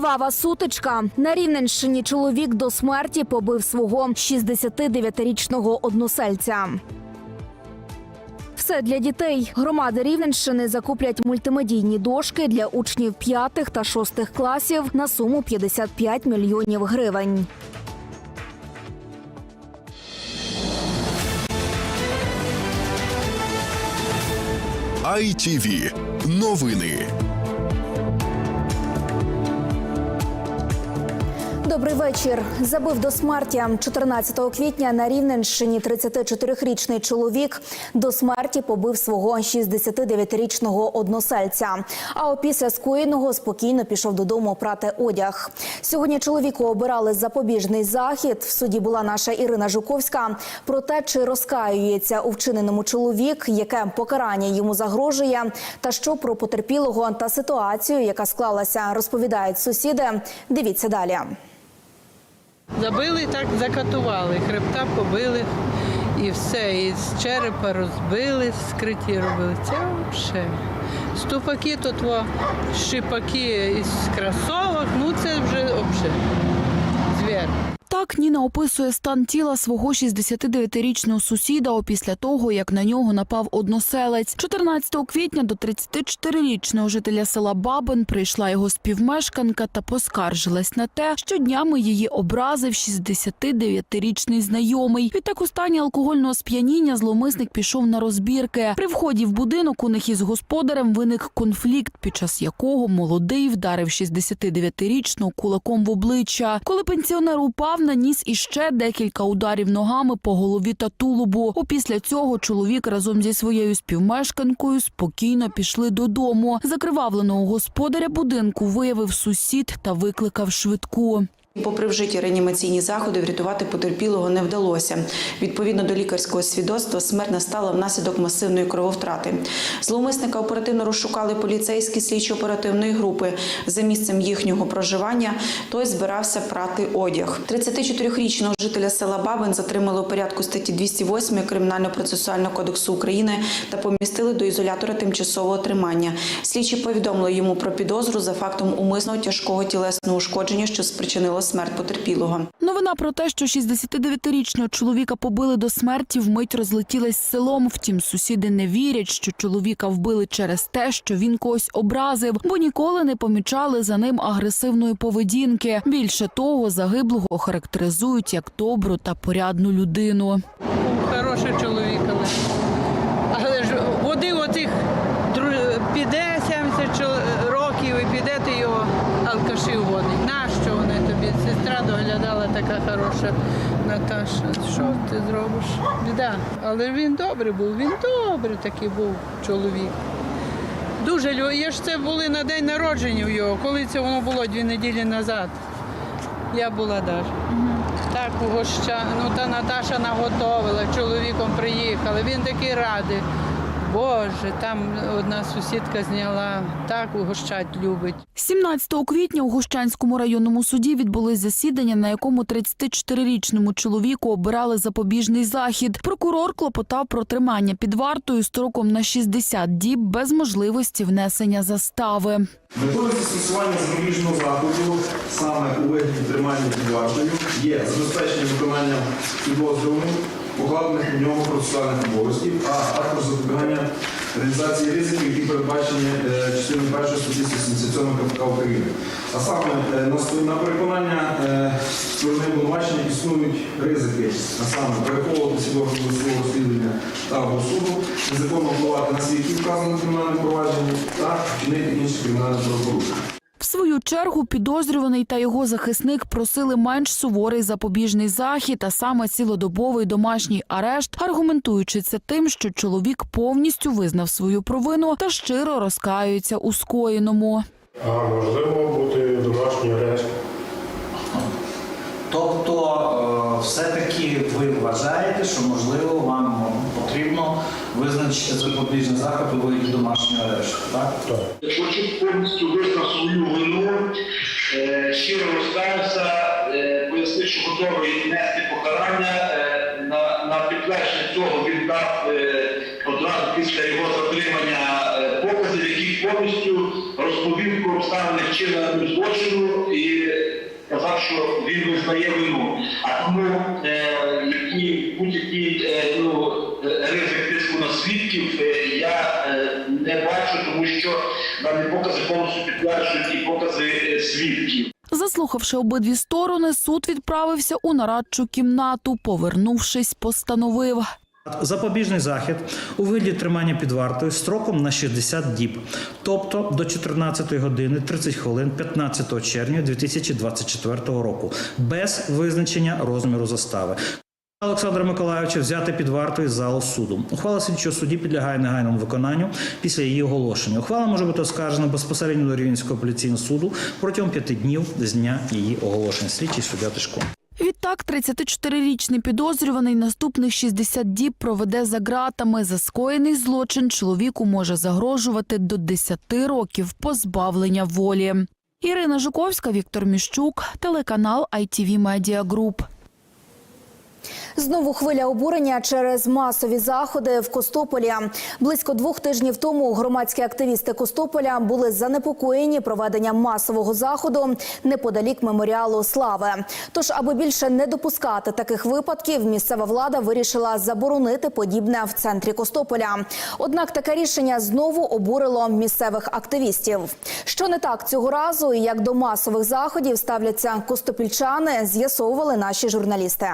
Кривава сутичка на Рівненщині. Чоловік до смерті побив свого 69-річного односельця. Все для дітей. Громади Рівненщини закуплять мультимедійні дошки для учнів п'ятих та шостих класів на суму 55 мільйонів гривень. ITV. Новини. Добрий вечір. Забив до смерті 14 квітня на Рівненщині 34-річний чоловік до смерті побив свого 69-річного односельця. А опісля скоєного спокійно пішов додому прати одяг. Сьогодні чоловіку обирали запобіжний захід. В суді була наша Ірина Жуковська. Про те, чи розкаюється у вчиненому чоловік, яке покарання йому загрожує, та що про потерпілого та ситуацію, яка склалася, розповідають сусіди. Дивіться далі. Забили так закатували, хребта побили і все. І з черепа розбили, скриті робили. Це взагалі. Ступаки то тво, шипаки із кросовок, ну це вже взагалі звір. Так Ніна описує стан тіла свого 69-річного сусіда опісля того, як на нього напав односелець. 14 квітня до 34-річного жителя села Бабин прийшла його співмешканка та поскаржилась на те, що днями її образив 69-річний знайомий. Відтак у стані алкогольного сп'яніння зловмисник пішов на розбірки. При вході в будинок у них із господарем виник конфлікт, під час якого молодий вдарив 69-річного кулаком в обличчя. Коли пенсіонер упав, наніс іще декілька ударів ногами по голові та тулубу. Опісля цього чоловік разом зі своєю співмешканкою спокійно пішли додому. Закривавленого господаря будинку виявив сусід та викликав швидку. Попри вжиті реанімаційні заходи, врятувати потерпілого не вдалося. Відповідно до лікарського свідоцтва, смерть настала внаслідок масивної крововтрати. Зловмисника оперативно розшукали поліцейські слідчо-оперативної групи за місцем їхнього проживання. Той збирався прати одяг. 34-річного жителя села Бабин затримали у порядку статті 208 Кримінально-процесуального кодексу України та помістили до ізолятора тимчасового тримання. Слідчі повідомили йому про підозру за фактом умисного тяжкого тілесного ушкодження, що спричинило смерть потерпілого. Новина про те, що 69-річного чоловіка побили до смерті, вмить розлетілась селом. Втім, сусіди не вірять, що чоловіка вбили через те, що він когось образив, бо ніколи не помічали за ним агресивної поведінки. Більше того, загиблого характеризують як добру та порядну людину. Хороший чоловік, але, але ж води оцих дру- піде 70 чол- років і піде ти його алкашів водить. Нащо вони тобі? Сестра доглядала така хороша Наташа. Що ти зробиш? Біда. Але він добрий був, він добрий такий був чоловік. Дуже лю- Я ж це були на день народження в його, коли це воно було дві неділі назад. Я була навіть. Так угоща. Ну та Наташа наготовила, чоловіком приїхали. Він такий радий. Боже, там одна сусідка зняла, так угощать любить. 17 квітня у Гущанському районному суді відбулось засідання, на якому 34-річному чоловіку обирали запобіжний захід. Прокурор клопотав про тримання під вартою строком на 60 діб без можливості внесення застави. Метою застосування запобіжного заходу саме у вигляді тримання під вартою є забезпечення виконання підозрюваних, покладених на нього процесуальних обов'язків, а також запобігання реалізації ризиків, які передбачені е, частиною 1 статті 177 КПК України. А саме е, на на переконання е, сторони обвинувачення існують ризики, а саме переховувати свого свого розслідування та або суду, незаконно впливати на свідків вказаного кримінальному провадженні та вчинити інші кримінальні правопорушення. В свою чергу підозрюваний та його захисник просили менш суворий запобіжний захід, а саме цілодобовий домашній арешт, аргументуючи це тим, що чоловік повністю визнав свою провину та щиро розкаюється у скоєному. А можливо бути домашній арешт. Тобто, е, все-таки ви вважаєте, що можливо вам визначити запобіжний заход у вигляді домашнього арешту, так? Так. Хочу повністю визнав свою вину, е, щиро розкаявся, е, пояснив, що готовий нести покарання. Е, На, на підтвердження цього він дав одразу після його затримання е, покази, в яких повністю розповів про обставини вчиненого злочину і сказав, що він визнає вину. А тому е, які будь-які е, ну, ризик тиску на свідків е, я е, не бачу, тому що дані покази повністю підтверджують і покази е, свідків. Заслухавши обидві сторони, суд відправився у нарадчу кімнату. Повернувшись, постановив. Запобіжний захід у вигляді тримання під вартою строком на 60 діб, тобто до 14 години 30 хвилин 15 червня 2024 року, без визначення розміру застави. Олександра Миколайовича взяти під варту із залу суду. Ухвала слідчого судді підлягає негайному виконанню після її оголошення. Ухвала може бути оскаржена безпосередньо до Рівненського апеляційного суду протягом п'яти днів з дня її оголошення. Слідчий суддя Тишко. Відтак, 34-річний підозрюваний наступних 60 діб проведе за ґратами. За скоєний злочин чоловіку може загрожувати до 10 років позбавлення волі. Ірина Жуковська, Віктор Міщук, телеканал ITV Media Group. Знову хвиля обурення через масові заходи в Костополі. Близько двох тижнів тому громадські активісти Костополя були занепокоєні проведенням масового заходу неподалік меморіалу слави. Тож, аби більше не допускати таких випадків, місцева влада вирішила заборонити подібне в центрі Костополя. Однак таке рішення знову обурило місцевих активістів. Що не так цього разу, і як до масових заходів ставляться костопільчани, з'ясовували наші журналісти.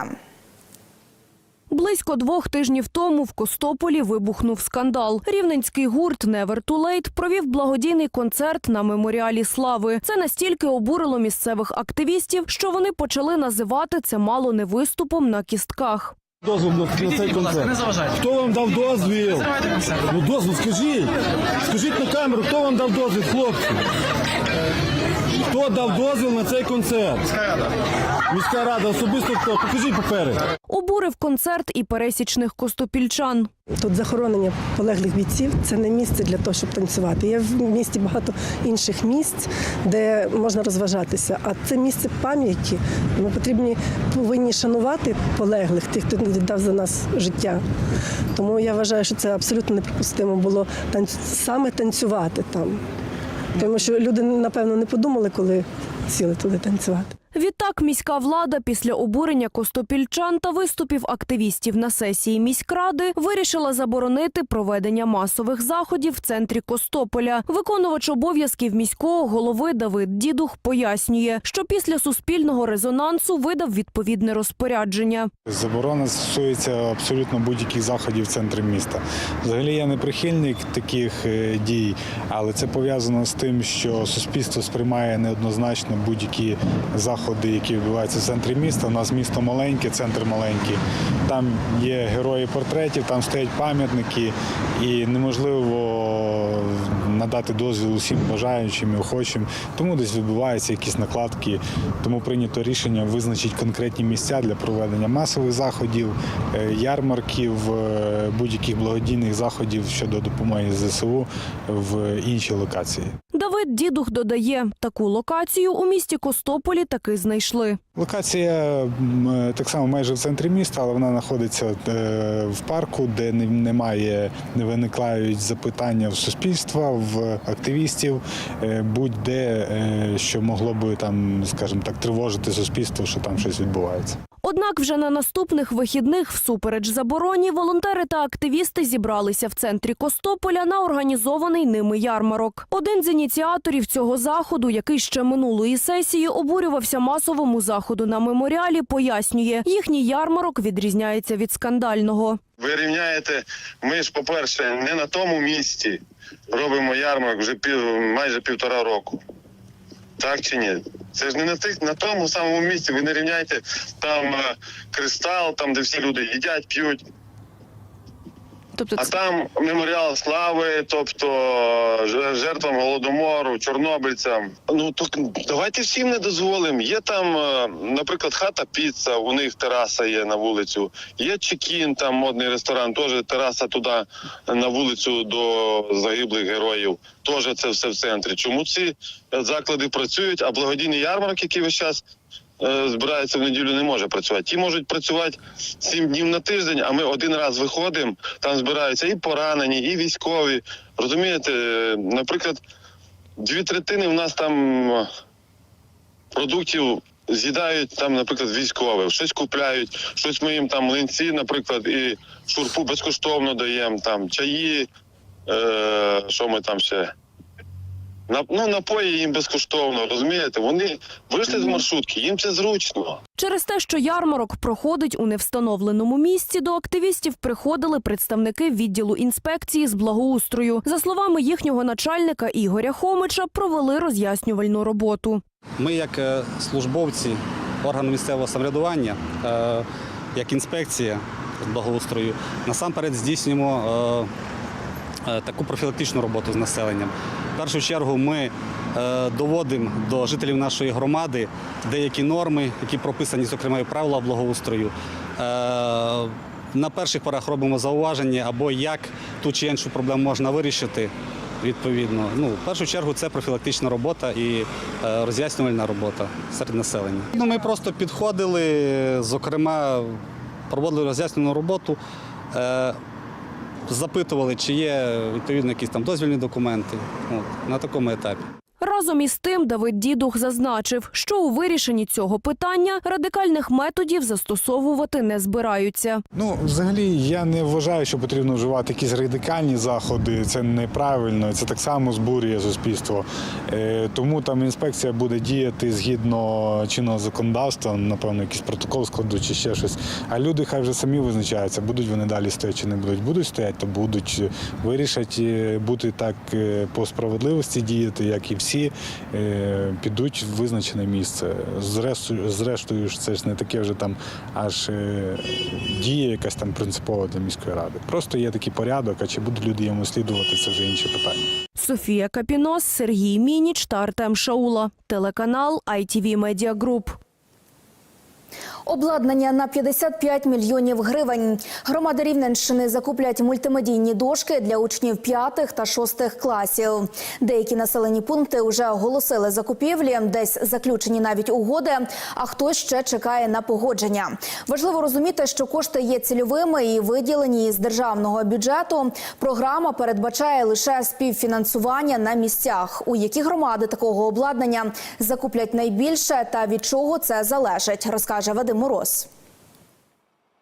Близько двох тижнів тому в Костополі вибухнув скандал. Рівненський гурт «Never Too Late» провів благодійний концерт на меморіалі слави. Це настільки обурило місцевих активістів, що вони почали називати це мало не виступом на кістках. Дозвіл на, на цей концерт. Хто вам дав дозвіл? Ну дозвіл, скажіть. Скажіть на камеру, хто вам дав дозвіл, хлопці? Хто дав дозвіл на цей концерт? Міська рада. Міська рада, особисто хто? Покажіть папери. Обурив концерт і пересічних костопільчан. Тут захоронення полеглих бійців це не місце для того, щоб танцювати. Є в місті багато інших місць, де можна розважатися. А це місце пам'яті. Ми потрібні повинні шанувати полеглих, тих, хто віддав за нас життя. Тому я вважаю, що це абсолютно неприпустимо було танцю... саме танцювати там. Тому що люди, напевно, не подумали, коли сіли туди танцювати. Відтак міська влада після обурення костопільчан та виступів активістів на сесії міськради вирішила заборонити проведення масових заходів в центрі Костополя. Виконувач обов'язків міського голови Давид Дідух пояснює, що після суспільного резонансу видав відповідне розпорядження. Заборона стосується абсолютно будь-яких заходів в центрі міста. Взагалі я не прихильник таких е, дій, але це пов'язано з тим, що суспільство сприймає неоднозначно будь-які заходи, які відбуваються в центрі міста. У нас місто маленьке, центр маленький. Там є герої портретів, там стоять пам'ятники, і неможливо надати дозвіл усім бажаючим і охочим. Тому десь відбуваються якісь накладки. Тому прийнято рішення визначити конкретні місця для проведення масових заходів, е, ярмарків, е, будь-яких благодійних заходів щодо допомоги ЗСУ в інші локації. Давид Дідух додає, таку локацію у місті Костополі таки знайшли. Локація е, так само майже в центрі міста, але вона знаходиться е, в парку, де немає, не виникають запитання в суспільства, в активістів, е, будь-де, що могло би там, скажімо так, тривожити суспільство, що там щось відбувається. Однак вже на наступних вихідних, всупереч забороні, волонтери та активісти зібралися в центрі Костополя на організований ними ярмарок. Один з ініціаторів цього заходу, який ще минулої сесії обурювався масовому заходу на меморіалі, пояснює, їхній ярмарок відрізняється від скандального. Ви рівняєте, ми ж, по-перше, не на тому місці робимо ярмарок вже пів, майже півтора року. Так чи ні? Це ж не на тих на тому самому місці. Ви не рівняєте там е, кристал, там де всі люди їдять, п'ють. Тобто А там меморіал слави, тобто жертвам голодомору, чорнобильцям. Ну то давайте всім не дозволимо. Є там, е, наприклад, хата піца, у них тераса є на вулицю. Є Чекін, там модний ресторан, теж тераса туди на вулицю до загиблих героїв. Теж це все в центрі. Чому ці заклади працюють? А благодійний ярмарок, який весь час збирається в неділю, не може працювати. Ті можуть працювати сім днів на тиждень, а ми один раз виходимо, там збираються і поранені, і військові. Розумієте, Е, наприклад, дві третини в нас там е, продуктів з'їдають там, наприклад, військові, щось купляють, щось ми їм там млинці, наприклад, і шурпу безкоштовно даємо, там чаї, е, що ми там ще. На, ну, напої їм безкоштовно, розумієте? Вони вийшли з маршрутки, їм це зручно. Через те, що ярмарок проходить у невстановленому місці, до активістів приходили представники відділу інспекції з благоустрою. За словами їхнього начальника Ігоря Хомича, провели роз'яснювальну роботу. Ми, як е, службовці органу місцевого самоврядування, е, як інспекція з благоустрою, насамперед здійснюємо е, таку профілактичну роботу з населенням. В першу чергу ми е, доводимо до жителів нашої громади деякі норми, які прописані, зокрема, і правила благоустрою. Е, На перших порах робимо зауваження або як ту чи іншу проблему можна вирішити. Відповідно, ну в першу чергу це профілактична робота і е, роз'яснювальна робота серед населення. Ну ми просто підходили, зокрема, проводили роз'яснювальну роботу, е, запитували, чи є відповідно якісь там дозвільні документи. От, на такому етапі. Разом із тим Давид Дідух зазначив, що у вирішенні цього питання радикальних методів застосовувати не збираються. Ну, взагалі, я не вважаю, що потрібно вживати якісь радикальні заходи. Це неправильно, це так само збурює суспільство. Е, тому там інспекція буде діяти згідно чинного законодавства, напевно, якийсь протокол складуть чи ще щось. А люди хай вже самі визначаються, будуть вони далі стояти чи не будуть. Будуть стояти, то будуть. Вирішать е, бути так е, по справедливості діяти, як і всі, е, підуть в визначене місце. Зрештою, зрештою це ж не таке вже там аж е, дія якась там принципова для міської ради. Просто є такий порядок, а чи будуть люди йому слідувати, це вже інше питання. Софія Капінос, Сергій Мініч та Артем Шаула. Телеканал ITV Media Group. Обладнання на 55 мільйонів гривень. Громади Рівненщини закуплять мультимедійні дошки для учнів 5 та 6 класів. Деякі населені пункти вже оголосили закупівлі, десь заключені навіть угоди, а хтось ще чекає на погодження. Важливо розуміти, що кошти є цільовими і виділені із державного бюджету. Програма передбачає лише співфінансування на місцях. У які громади такого обладнання закуплять найбільше та від чого це залежить, розкаже Вадим Мороз.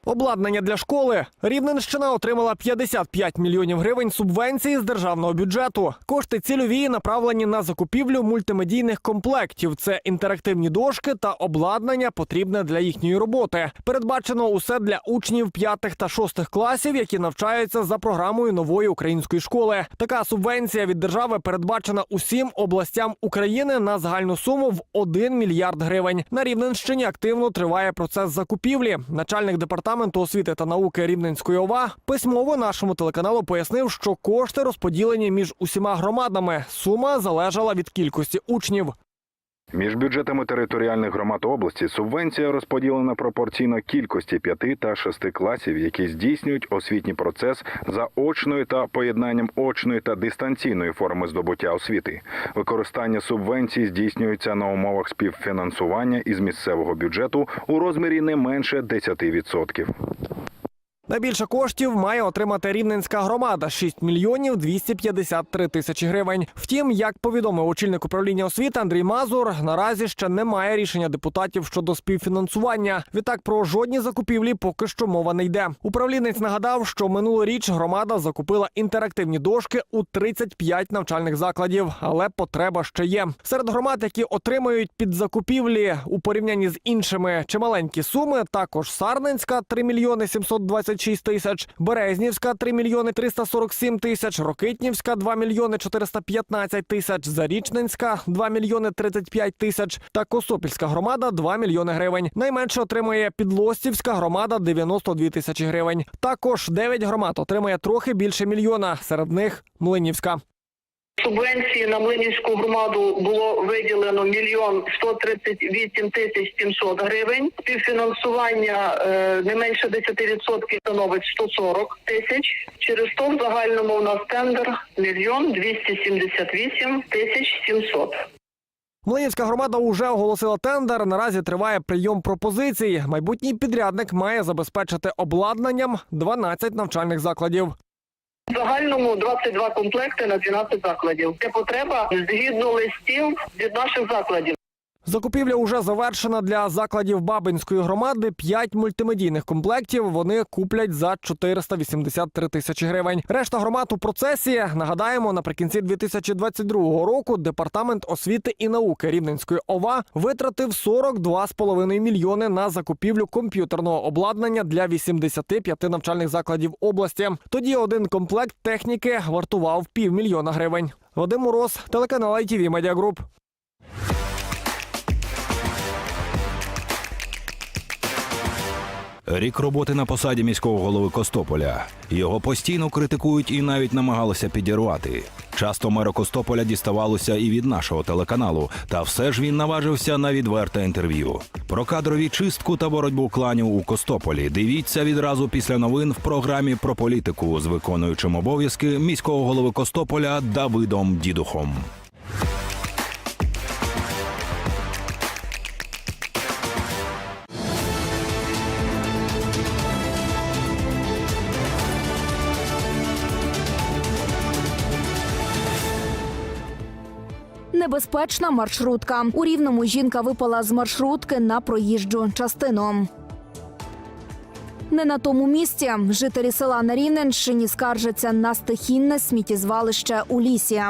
Обладнання для школи. Рівненщина отримала 55 мільйонів гривень субвенції з державного бюджету. Кошти цільові направлені на закупівлю мультимедійних комплектів. Це інтерактивні дошки та обладнання, потрібне для їхньої роботи. Передбачено усе для учнів 5 та 6 класів, які навчаються за програмою нової української школи. Така субвенція від держави передбачена усім областям України на загальну суму в 1 мільярд гривень. На Рівненщині активно триває процес закупівлі. Начальник департаменту освіти та науки Рівненської ОВА письмово нашому телеканалу пояснив, що кошти розподілені між усіма громадами. Сума залежала від кількості учнів. Між бюджетами територіальних громад області субвенція розподілена пропорційно кількості п'яти та шести класів, які здійснюють освітній процес за очною та поєднанням очної та дистанційної форми здобуття освіти. Використання субвенцій здійснюється на умовах співфінансування із місцевого бюджету у розмірі не менше 10%. Найбільше коштів має отримати рівненська громада 6 мільйонів 253 тисячі гривень. Втім, як повідомив очільник управління освіти Андрій Мазур, наразі ще немає рішення депутатів щодо співфінансування. Відтак про жодні закупівлі поки що мова не йде. Управлінець нагадав, що минулоріч громада закупила інтерактивні дошки у 35 навчальних закладів, але потреба ще є. Серед громад, які отримують під закупівлі у порівнянні з іншими чималенькі суми, також Сарненська 3 мільйони 726 тисяч, Березнівська 3 мільйони 347 тисяч, Рокитнівська 2 мільйони 415 тисяч, Зарічненська 2 мільйони 35 тисяч та Косопільська громада 2 мільйони гривень. Найменше отримує Підлостівська громада 92 тисячі гривень. Також 9 громад отримує трохи більше мільйона. Серед них Млинівська. Субвенції на Млинівську громаду було виділено мільйон 138 тисяч 700 гривень. Співфінансування е, не менше 10% становить 140 тисяч. Через то в загальному у нас тендер мільйон 278 тисяч 700. Млинівська громада уже оголосила тендер. Наразі триває прийом пропозицій. Майбутній підрядник має забезпечити обладнанням 12 навчальних закладів. В загальному 22 комплекти на 12 закладів. Це потреба згідно листів від наших закладів. Закупівля уже завершена для закладів Бабинської громади. П'ять мультимедійних комплектів вони куплять за 483 тисячі гривень. Решта громад у процесі. Нагадаємо, наприкінці 2022 року департамент освіти і науки Рівненської ОВА витратив 42,5 мільйони на закупівлю комп'ютерного обладнання для 85 навчальних закладів області. Тоді один комплект техніки вартував півмільйона гривень. Вадим Мороз, телеканал ITV Media Group. Рік роботи на посаді міського голови Костополя. Його постійно критикують і навіть намагалися підірвати. Часто меру Костополя діставалося і від нашого телеканалу, та все ж він наважився на відверте інтерв'ю. Про кадрові чистку та боротьбу кланів у Костополі. Дивіться відразу після новин в програмі про політику з виконуючим обов'язки міського голови Костополя Давидом Дідухом. Небезпечна маршрутка. У рівному жінка випала з маршрутки на проїжджу частину. Не на тому місці жителі села на Рівненщині скаржаться на стихійне сміттєзвалище у лісі.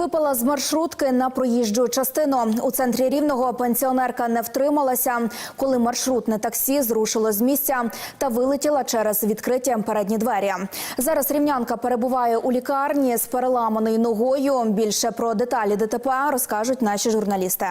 Випала з маршрутки на проїжджу частину. У центрі рівного пенсіонерка не втрималася, коли маршрутне таксі зрушило з місця та вилетіла через відкриті передні двері. Зараз рівнянка перебуває у лікарні з переламаною ногою. Більше про деталі ДТП розкажуть наші журналісти.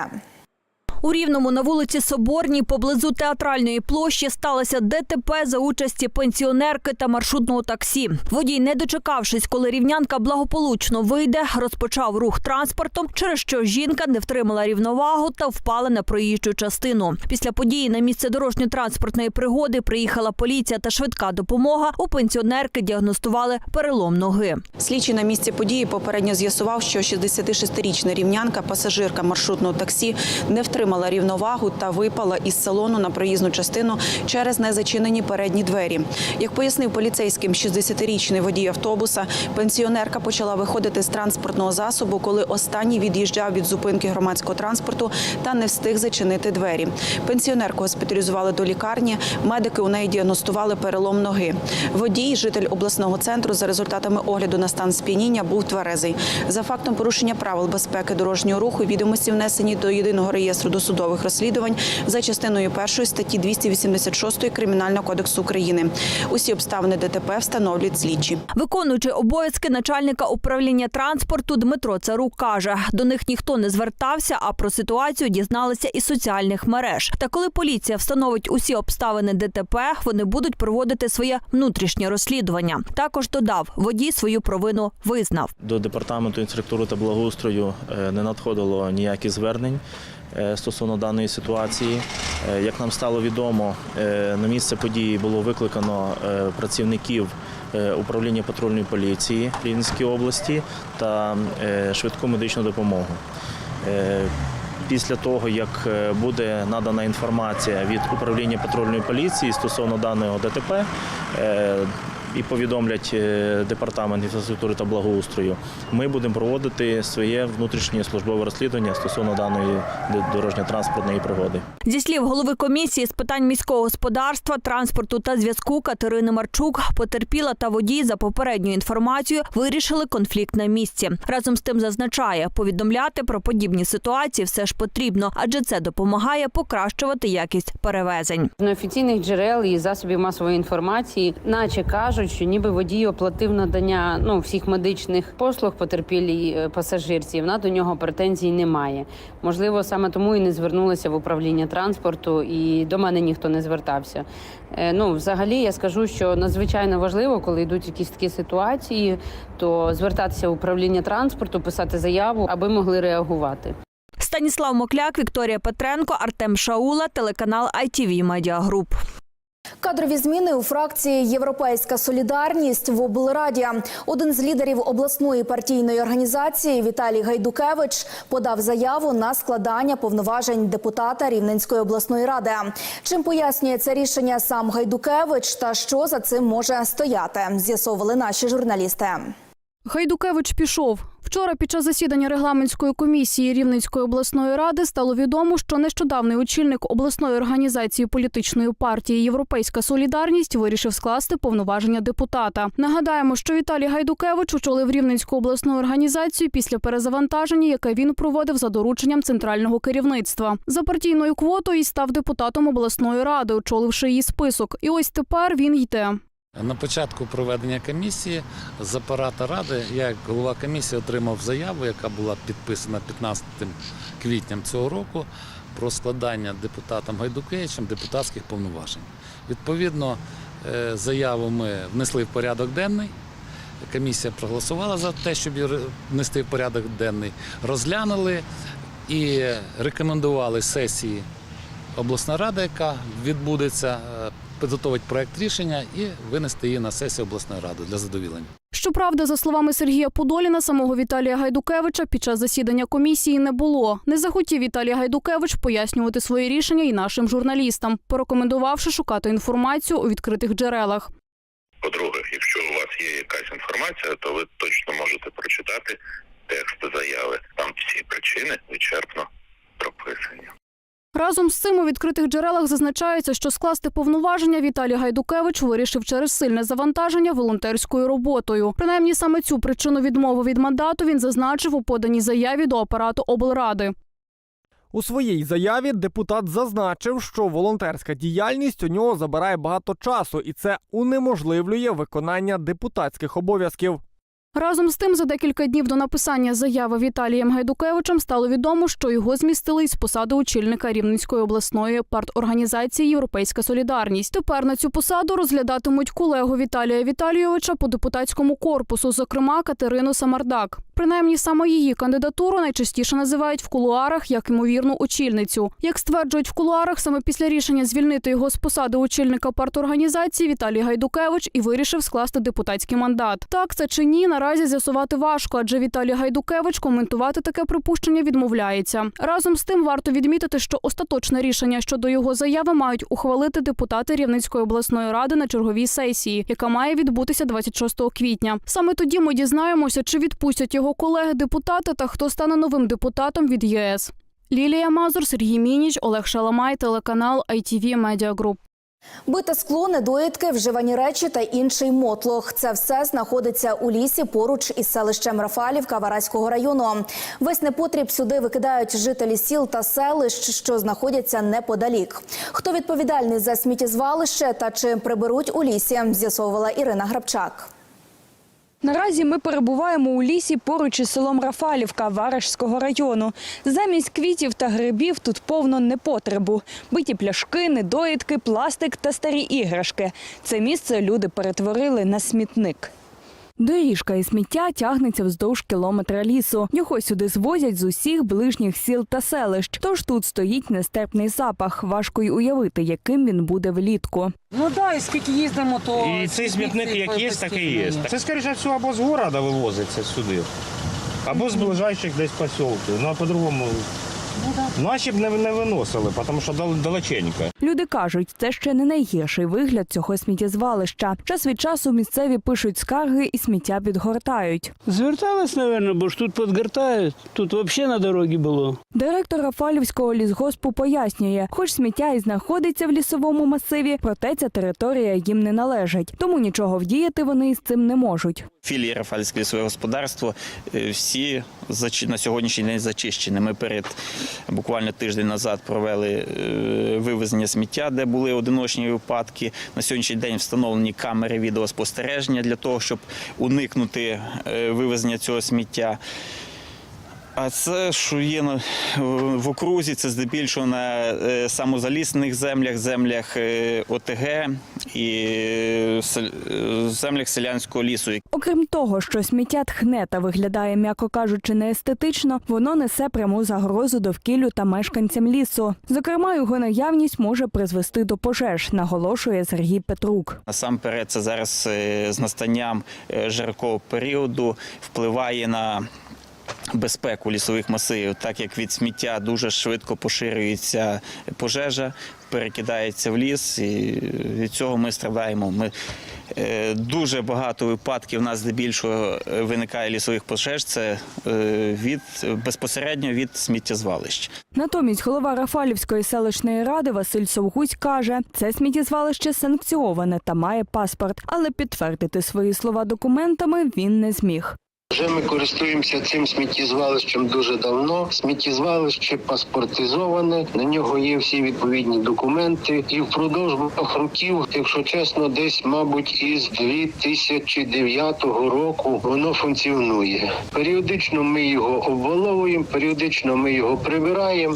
У Рівному на вулиці Соборній поблизу театральної площі сталося ДТП за участі пенсіонерки та маршрутного таксі. Водій, не дочекавшись, коли рівнянка благополучно вийде, розпочав рух транспортом, через що жінка не втримала рівновагу та впала на проїжджу частину. Після події на місце дорожньо-транспортної пригоди приїхала поліція та швидка допомога. У пенсіонерки діагностували перелом ноги. Слідчий на місці події попередньо з'ясував, що 66-річна рівнянка, пасажирка маршрутного таксі, не втримала рівновагу та випала із салону на проїзну частину через незачинені передні двері. Як пояснив поліцейським 60-річний водій автобуса, пенсіонерка почала виходити з транспортного засобу, коли останній від'їжджав від зупинки громадського транспорту та не встиг зачинити двері. Пенсіонерку госпіталізували до лікарні. Медики у неї діагностували перелом ноги. Водій, житель обласного центру, за результатами огляду на стан сп'яніння, був тверезий. За фактом порушення правил безпеки дорожнього руху відомості внесені до єдиного реєстру досудових розслідувань за частиною першої статті 286 Кримінального кодексу України. Усі обставини ДТП встановлюють слідчі. Виконуючи обов'язки начальника управління транспорту Дмитро Царук каже, до них ніхто не звертався, а про ситуацію дізналися із соціальних мереж. Та коли поліція встановить усі обставини ДТП, вони будуть проводити своє внутрішнє розслідування. Також додав, водій свою провину визнав. До департаменту інфраструктури та благоустрою е, не надходило ніяких звернень стосовно даної ситуації. Е, Як нам стало відомо, е, на місце події було викликано е, працівників е, управління патрульної поліції Рівненської області та е, швидку медичну допомогу. Е, Після того, як е, буде надана інформація від управління патрульної поліції стосовно даного ДТП, е, і повідомлять е, департамент інфраструктури та благоустрою, ми будемо проводити своє внутрішнє службове розслідування стосовно даної дорожньо-транспортної пригоди. Зі слів голови комісії з питань міського господарства, транспорту та зв'язку Катерини Марчук, потерпіла та водій за попередньою інформацією вирішили конфлікт на місці. Разом з тим зазначає, повідомляти про подібні ситуації все ж потрібно, адже це допомагає покращувати якість перевезень. Неофіційних джерел і засобів масової інформації, наче кажуть, що ніби водій оплатив надання ну всіх медичних послуг потерпілій е, пасажирці. Вона до нього претензій немає. Можливо, саме тому і не звернулася в управління транспорту, і до мене ніхто не звертався. Е, Ну, взагалі, я скажу, що надзвичайно важливо, коли йдуть якісь такі ситуації, то звертатися в управління транспорту, писати заяву, аби могли реагувати. Станіслав Мокляк, Вікторія Петренко, Артем Шаула, телеканал ITV Media Group. Кадрові зміни у фракції Європейська солідарність в облраді. Один з лідерів обласної партійної організації Віталій Гайдукевич подав заяву на складання повноважень депутата Рівненської обласної ради. Чим пояснює це рішення сам Гайдукевич та що за цим може стояти, з'ясовували наші журналісти. Гайдукевич пішов. Вчора під час засідання регламентської комісії Рівненської обласної ради стало відомо, що нещодавний очільник обласної організації політичної партії Європейська солідарність вирішив скласти повноваження депутата. Нагадаємо, що Віталій Гайдукевич очолив Рівненську обласну організацію після перезавантаження, яке він проводив за дорученням центрального керівництва. За партійною квотою став депутатом обласної ради, очоливши її список. І ось тепер він йде. На початку проведення комісії з апарата ради я, як голова комісії, отримав заяву, яка була підписана 15 квітням цього року, про складання депутатом Гайдукевичем депутатських повноважень. Відповідно, е, заяву ми внесли в порядок денний. Комісія проголосувала за те, щоб її внести в порядок денний, розглянули і рекомендували сесії обласна рада, яка відбудеться, підготовить проект рішення і винести її на сесію обласної ради для задовілення. Щоправда, за словами Сергія Подоліна, самого Віталія Гайдукевича під час засідання комісії не було. Не захотів Віталій Гайдукевич пояснювати свої рішення і нашим журналістам, порекомендувавши шукати інформацію у відкритих джерелах. По-друге, якщо у вас є якась інформація, то ви точно можете прочитати текст заяви. Там всі причини вичерпно прописані. Разом з цим у відкритих джерелах зазначається, що скласти повноваження Віталій Гайдукевич вирішив через сильне завантаження волонтерською роботою. Принаймні саме цю причину відмови від мандату він зазначив у поданій заяві до апарату облради. У своїй заяві депутат зазначив, що волонтерська діяльність у нього забирає багато часу, і це унеможливлює виконання депутатських обов'язків. Разом з тим, за декілька днів до написання заяви Віталієм Гайдукевичем стало відомо, що його змістили із посади очільника Рівненської обласної парторганізації Європейська Солідарність. Тепер на цю посаду розглядатимуть колегу Віталія Віталійовича по депутатському корпусу, зокрема Катерину Самардак. Принаймні саме її кандидатуру найчастіше називають в кулуарах як ймовірну очільницю. Як стверджують в кулуарах, саме після рішення звільнити його з посади очільника парторганізації Віталій Гайдукевич і вирішив скласти депутатський мандат. Так це чи ні, наразі з'ясувати важко, адже Віталій Гайдукевич коментувати таке припущення відмовляється. Разом з тим варто відмітити, що остаточне рішення щодо його заяви мають ухвалити депутати Рівненської обласної ради на черговій сесії, яка має відбутися 26 квітня. Саме тоді ми дізнаємося, чи відпустять його колеги депутати та хто стане новим депутатом від ЄС. Лілія Мазур, Сергій Мініч, Олег Шаламай, телеканал ITV Media Group. Бите скло, недоїдки, вживані речі та інший мотлох. Це все знаходиться у лісі поруч із селищем Рафалівка Вараського району. Весь непотріб сюди викидають жителі сіл та селищ, що знаходяться неподалік. Хто відповідальний за сміттєзвалище та чи приберуть у лісі, з'ясовувала Ірина Грабчак. Наразі ми перебуваємо у лісі поруч із селом Рафалівка Варежського району. Замість квітів та грибів тут повно непотребу. Биті пляшки, недоїдки, пластик та старі іграшки. Це місце люди перетворили на смітник. Доріжка і сміття тягнеться вздовж кілометра лісу. Його сюди звозять з усіх ближніх сіл та селищ. Тож тут стоїть нестерпний запах. Важко й уявити, яким він буде влітку. Ну так, і скільки їздимо, то І цей смітник як є, так і є. Це, скоріше всього, або з города вивозиться сюди, або з ближайших десь посілків. Ну а по-другому. Наші б не, не виносили, тому що дал- далеченько. Люди кажуть, це ще не найгірший вигляд цього сміттєзвалища. Час від часу місцеві пишуть скарги і сміття підгортають. Звертались, мабуть, бо ж тут підгортають. Тут взагалі на дорозі було. Директор Рафалівського лісгоспу пояснює, хоч сміття і знаходиться в лісовому масиві, проте ця територія їм не належить, тому нічого вдіяти вони із цим не можуть. Філії Рафальське лісове господарство е, всі зачи- на сьогоднішній день зачищені. Ми перед буквально тиждень назад провели е, вивезення сміття, де були одиночні випадки. На сьогоднішній день встановлені камери відеоспостереження для того, щоб уникнути е, вивезення цього сміття. А це, що є в окрузі, це здебільшого на е, самозалісних землях, землях е, ОТГ і е, землях селянського лісу. Окрім того, що сміття тхне та виглядає, м'яко кажучи, неестетично, воно несе пряму загрозу довкіллю та мешканцям лісу. Зокрема, його наявність може призвести до пожеж, наголошує Сергій Петрук. Насамперед, це зараз з настанням жаркого періоду впливає на безпеку лісових масивів, так як від сміття дуже швидко поширюється пожежа, перекидається в ліс, і від цього ми страдаємо. Ми е, Дуже багато випадків у нас здебільшого е, виникає лісових пожеж. Це е, від безпосередньо від сміттєзвалищ. Натомість голова Рафалівської селищної ради Василь Совгусь каже, це сміттєзвалище санкціоване та має паспорт, але підтвердити свої слова документами він не зміг. Вже ми користуємося цим сміттєзвалищем дуже давно. Сміттєзвалище паспортизоване, на нього є всі відповідні документи. І впродовж років, якщо чесно, десь, мабуть, із 2009 року воно функціонує. Періодично ми його обваловуємо, періодично ми його прибираємо.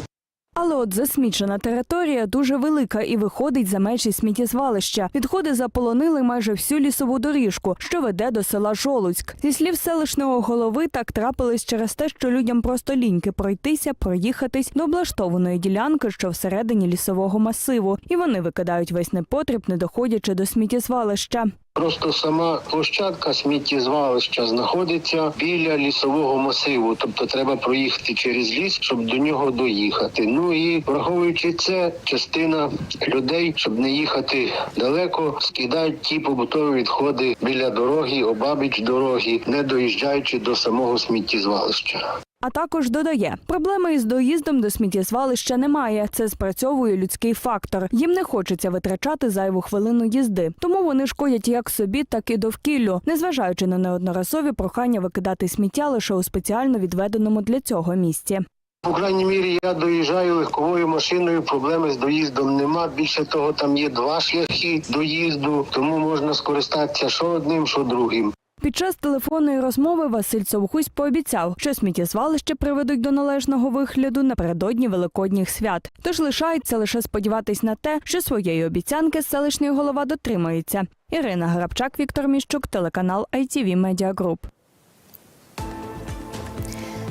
Але от засмічена територія дуже велика і виходить за межі сміттєзвалища. Відходи заполонили майже всю лісову доріжку, що веде до села Жолуцьк. Зі слів селищного голови, так трапилось через те, що людям просто ліньки пройтися, проїхатись до облаштованої ділянки, що всередині лісового масиву, і вони викидають весь непотріб, не доходячи до сміттєзвалища. Просто сама площадка сміттєзвалища знаходиться біля лісового масиву, тобто треба проїхати через ліс, щоб до нього доїхати. Ну і враховуючи це, частина людей, щоб не їхати далеко, скидають ті побутові відходи біля дороги, обабіч дороги, не доїжджаючи до самого сміттєзвалища. А також додає, проблеми із доїздом до сміттєзвалища немає. Це спрацьовує людський фактор. Їм не хочеться витрачати зайву хвилину їзди, тому вони шкодять як собі, так і довкіллю, незважаючи на неодноразові прохання викидати сміття лише у спеціально відведеному для цього місці. По крайній мірі я доїжджаю легковою машиною. Проблеми з доїздом нема. Більше того, там є два шляхи доїзду, тому можна скористатися що одним, що другим. Під час телефонної розмови Василь Совгусь пообіцяв, що сміттєзвалище приведуть до належного вигляду напередодні великодніх свят. Тож лишається лише сподіватись на те, що своєї обіцянки селищний голова дотримається. Ірина Грабчак, Віктор Міщук, телеканал ITV Media Group.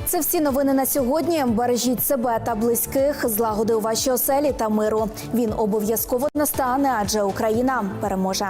Це всі новини на сьогодні. Бережіть себе та близьких, злагоди у вашій оселі та миру. Він обов'язково настане, адже Україна переможе.